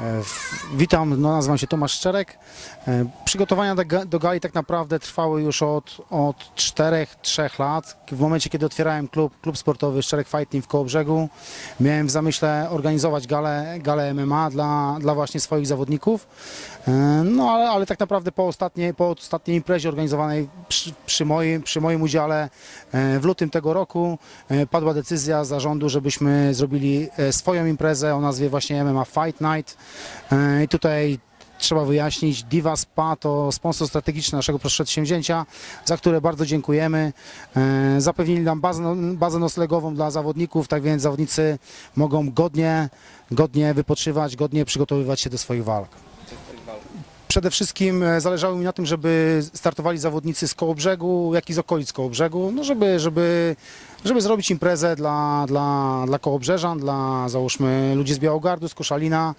E, Witam, no, nazywam się Tomasz Szczerek. E, Przygotowania do, ga- do gali tak naprawdę trwały już od, od 4-3 lat. W momencie, kiedy otwierałem klub, klub sportowy Szczerek Fight Team w Kołobrzegu, miałem w zamyśle organizować galę, galę MMA dla, dla właśnie swoich zawodników. E, No ale, ale tak naprawdę po ostatniej, po ostatniej imprezie organizowanej przy, przy, moim, przy moim udziale w lutym tego roku padła decyzja zarządu, żebyśmy zrobili swoją imprezę o nazwie właśnie MMA Fight Night. E, I tutaj trzeba wyjaśnić, Diva Spa to sponsor strategiczny naszego przedsięwzięcia, za które bardzo dziękujemy. E, Zapewnili nam bazę, bazę noclegową dla zawodników, tak więc zawodnicy mogą godnie, godnie wypoczywać, godnie przygotowywać się do swoich walk. Przede wszystkim e, zależało mi na tym, żeby startowali zawodnicy z Kołobrzegu, jak i z okolic Kołobrzegu, no żeby, żeby, żeby zrobić imprezę dla, dla, dla Kołobrzeżan, dla załóżmy ludzi z Białogardu, z Koszalina,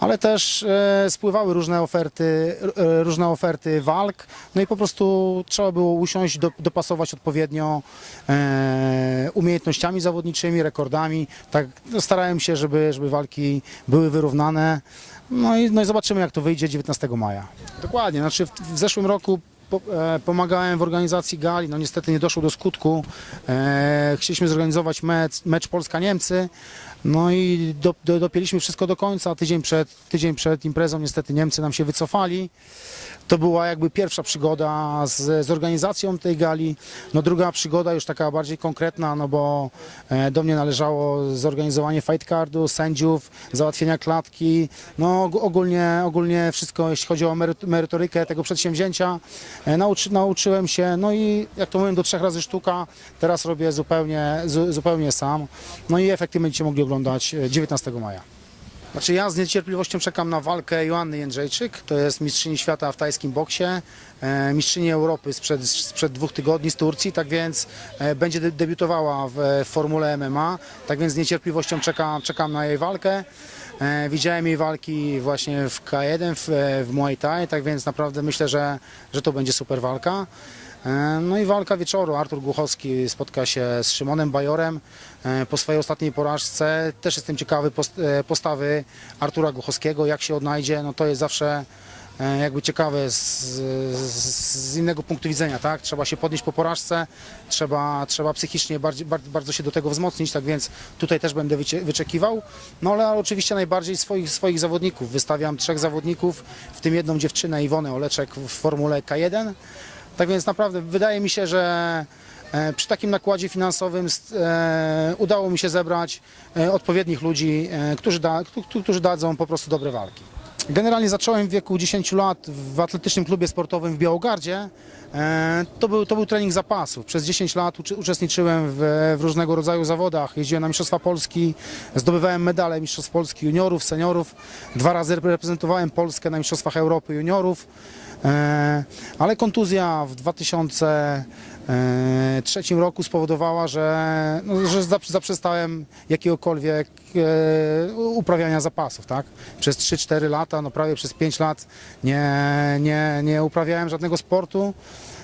ale też e, spływały różne oferty, e, różne oferty walk, no i po prostu trzeba było usiąść, do, dopasować odpowiednio e, umiejętnościami zawodniczymi, rekordami. Tak no, starałem się, żeby, żeby walki były wyrównane. No i, no i zobaczymy, jak to wyjdzie 19 maja. Dokładnie, znaczy w, w zeszłym roku po, e, pomagałem w organizacji gali, no niestety nie doszło do skutku. E, chcieliśmy zorganizować mecz, mecz Polska-Niemcy, no i do, do, dopięliśmy wszystko do końca, tydzień przed, tydzień przed imprezą niestety Niemcy nam się wycofali. To była jakby pierwsza przygoda z, z organizacją tej gali. No druga przygoda już taka bardziej konkretna, no bo e, do mnie należało zorganizowanie fight cardu, sędziów, załatwienia klatki, no og- ogólnie, ogólnie wszystko jeśli chodzi o meryt- merytorykę tego przedsięwzięcia. E, nauczy, nauczyłem się, no i jak to mówię, do trzech razy sztuka, teraz robię zupełnie, zu, zupełnie sam. No i efekty będziecie mogli oglądać e, 19 maja. Znaczy ja z niecierpliwością czekam na walkę Joanny Jędrzejczyk, to jest mistrzyni świata w tajskim boksie, e, mistrzyni Europy sprzed, sprzed dwóch tygodni z Turcji, tak więc e, będzie de- debiutowała w, w formule MMA, tak więc z niecierpliwością czekam, czekam na jej walkę. E, widziałem jej walki właśnie w K1, w, w Muay Thai, tak więc naprawdę myślę, że, że to będzie super walka. E, No i walka wieczoru. Artur Głuchowski spotka się z Szymonem Bajorem e, po swojej ostatniej porażce. Też jestem ciekawy e, postawy Artura Głuchowskiego, jak się odnajdzie. No to jest zawsze jakby ciekawe z, z, innego punktu widzenia, tak? Trzeba się podnieść po porażce, trzeba, trzeba psychicznie bardziej, bardzo, się do tego wzmocnić, tak więc tutaj też będę wyczekiwał. No ale oczywiście najbardziej swoich, swoich zawodników. Wystawiam trzech zawodników, w tym jedną dziewczynę Iwonę Oleczek w formule K1. Tak więc naprawdę wydaje mi się, że e, przy takim nakładzie finansowym e, udało mi się zebrać e, odpowiednich ludzi, którzy, da, któ- którzy dadzą po prostu dobre walki. Generalnie zacząłem w wieku 10 lat w atletycznym klubie sportowym w Białogardzie. E, To był, to był trening zapasów. Przez 10 lat uczestniczyłem w, w różnego rodzaju zawodach. Jeździłem na Mistrzostwa Polski, zdobywałem medale Mistrzostw Polski juniorów, seniorów. Dwa razy reprezentowałem Polskę na Mistrzostwach Europy juniorów. E, Ale kontuzja w 2003 roku spowodowała, że, no, że zap- zaprzestałem jakiegokolwiek e, uprawiania zapasów. Tak? Przez 3-4 lata, no prawie przez 5 lat nie, nie, nie uprawiałem żadnego sportu.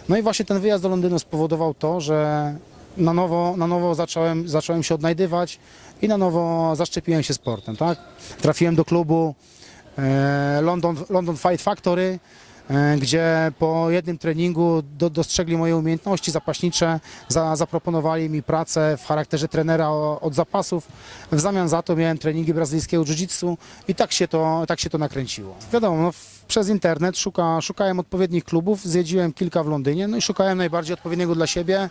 No i właśnie ten wyjazd do Londynu spowodował to, że na nowo, na nowo zacząłem, zacząłem się odnajdywać i na nowo zaszczepiłem się sportem. Tak? Trafiłem do klubu e, London, London Fight Factory, e, gdzie po jednym treningu do, dostrzegli moje umiejętności zapaśnicze, za, zaproponowali mi pracę w charakterze trenera od zapasów. W zamian za to miałem treningi brazylijskiego jiu-jitsu i tak się to, tak się to nakręciło. Wiadomo, no, przez internet szuka, szukałem odpowiednich klubów, zjeździłem kilka w Londynie, no i szukałem najbardziej odpowiedniego dla siebie.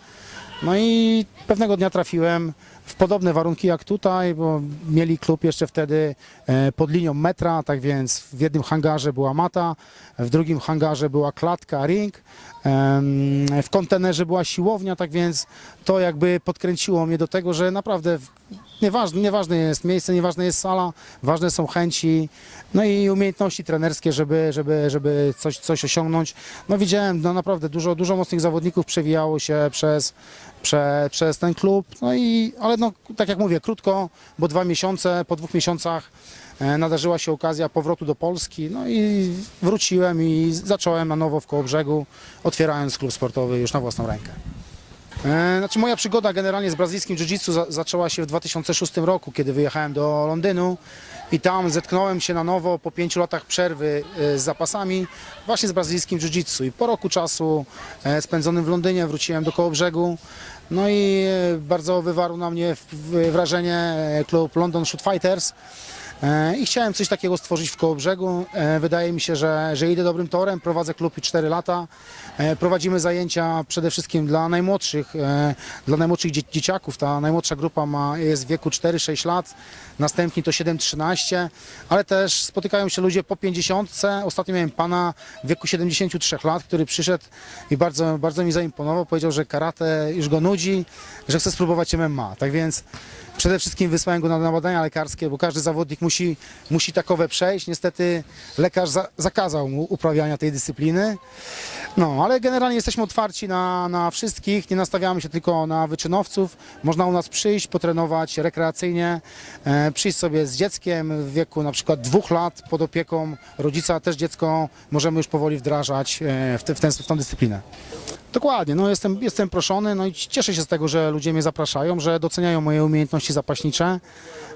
No i pewnego dnia trafiłem w podobne warunki jak tutaj, bo mieli klub jeszcze wtedy e, pod linią metra, tak więc w jednym hangarze była mata, w drugim hangarze była klatka, ring, w kontenerze była siłownia, tak więc to jakby podkręciło mnie do tego, że naprawdę nieważne, nieważne jest miejsce, nieważne jest sala, ważne są chęci, no i umiejętności trenerskie, żeby, żeby, żeby coś, coś osiągnąć. No widziałem no naprawdę dużo, dużo mocnych zawodników przewijało się przez, prze, przez ten klub, no i, ale no tak jak mówię, krótko, bo dwa miesiące, po dwóch miesiącach e, nadarzyła się okazja powrotu do Polski, no i wróciłem i zacząłem na nowo w Kołobrzegu, otwierając klub sportowy już na własną rękę. E, Znaczy moja przygoda generalnie z brazylijskim jiu-jitsu za, zaczęła się w 2006 roku, kiedy wyjechałem do Londynu i tam zetknąłem się na nowo po pięciu latach przerwy e, z zapasami właśnie z brazylijskim jiu-jitsu. I po roku czasu e, spędzonym w Londynie wróciłem do Kołobrzegu. No i e, bardzo wywarł na mnie wrażenie klub London Shoot Fighters I chciałem coś takiego stworzyć w Kołobrzegu. E, Wydaje mi się, że, że idę dobrym torem. Prowadzę klub i 4 lata. E, Prowadzimy zajęcia przede wszystkim dla najmłodszych, e, dla najmłodszych dzie- dzieciaków. Ta najmłodsza grupa ma, jest w wieku 4-6 lat, następni to 7-13, ale też spotykają się ludzie po 50. Ostatnio miałem pana w wieku 73 lat, który przyszedł i bardzo, bardzo mi zaimponował. Powiedział, że karate już go nudzi, że chce spróbować MMA. Tak więc Przede wszystkim wysłałem go na, na badania lekarskie, bo każdy zawodnik musi, musi takowe przejść. Niestety lekarz za, zakazał mu uprawiania tej dyscypliny. No, ale generalnie jesteśmy otwarci na, na wszystkich, nie nastawiamy się tylko na wyczynowców. Można u nas przyjść, potrenować rekreacyjnie, e, przyjść sobie z dzieckiem w wieku na przykład dwóch lat pod opieką rodzica, też dziecko możemy już powoli wdrażać e, w, te, w, tę, w dyscyplinę. Dokładnie, no jestem, jestem proszony, no i cieszę się z tego, że ludzie mnie zapraszają, że doceniają moje umiejętności zapaśnicze.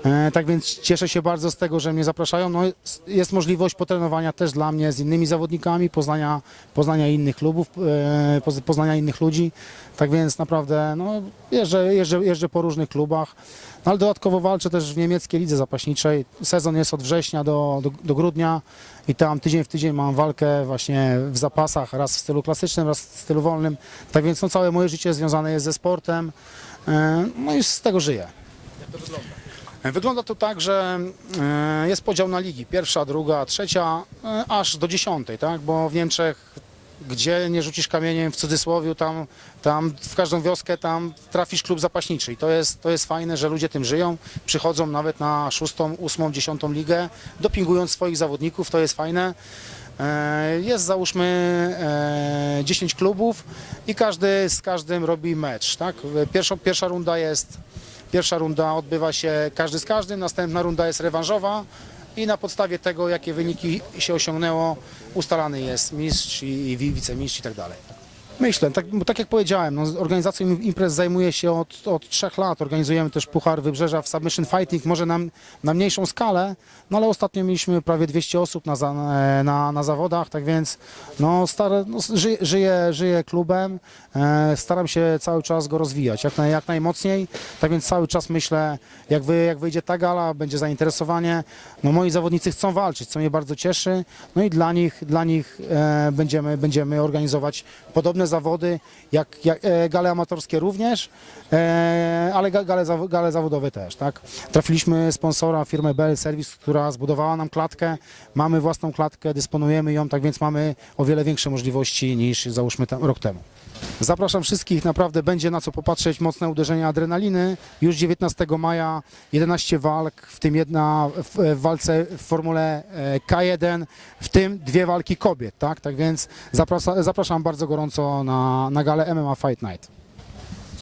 E, tak więc cieszę się bardzo z tego, że mnie zapraszają. No, jest- jest możliwość potrenowania też dla mnie z innymi zawodnikami, poznania, poznania innych klubów, e, poz- poznania innych ludzi. Tak więc naprawdę no, jeżdżę, jeżdżę, jeżdżę po różnych klubach, no, ale dodatkowo walczę też w niemieckiej lidze zapaśniczej. Sezon jest od września do, do, do grudnia i tam tydzień w tydzień mam walkę właśnie w zapasach, raz w stylu klasycznym, raz w stylu wolnym. Tak więc no, całe moje życie związane jest ze sportem, e, no i z tego żyję. Wygląda to tak, że e, jest podział na ligi. Pierwsza, druga, trzecia, e, aż do dziesiątej, tak? Bo w Niemczech, gdzie nie rzucisz kamieniem w cudzysłowie, tam, tam w każdą wioskę tam trafisz klub zapaśniczy. I to jest, to jest fajne, że ludzie tym żyją. Przychodzą nawet na szóstą, ósmą, dziesiątą ligę, dopingując swoich zawodników, to jest fajne. E, Jest załóżmy e, 10 klubów i każdy z każdym robi mecz. Tak? Pierwsza, pierwsza runda jest Pierwsza runda odbywa się każdy z każdym, następna runda jest rewanżowa i na podstawie tego, jakie wyniki się osiągnęło, ustalany jest mistrz i, i wi- wicemistrz i tak dalej. Myślę, tak, bo tak jak powiedziałem, no, organizacją im- imprez zajmuję się od, od trzech lat. Organizujemy też Puchar Wybrzeża w Submission Fighting, może na, na mniejszą skalę, no ale ostatnio mieliśmy prawie 200 osób na, za, na, na zawodach, tak więc no, no, żyję, żyję, żyję klubem, e, staram się cały czas go rozwijać, jak, jak najmocniej, tak więc cały czas myślę, jak, wy, jak wyjdzie ta gala, będzie zainteresowanie, no moi zawodnicy chcą walczyć, co mnie bardzo cieszy, no i dla nich, dla nich e, będziemy, będziemy organizować podobne zawody, jak, jak e, gale amatorskie również, e, ale ga- gale, gale zawodowe też, tak. Trafiliśmy sponsora, firmę Bell Service, która zbudowała nam klatkę, mamy własną klatkę, dysponujemy ją, tak więc mamy o wiele większe możliwości niż załóżmy tam, rok temu. Zapraszam wszystkich, naprawdę będzie na co popatrzeć, mocne uderzenie adrenaliny. Już 19 maja 11 walk, w tym jedna w, w walce w formule e, K1, w tym dwie walki kobiet, tak? Tak więc zapraszam, zapraszam bardzo gorąco na, na galę MMA Fight Night.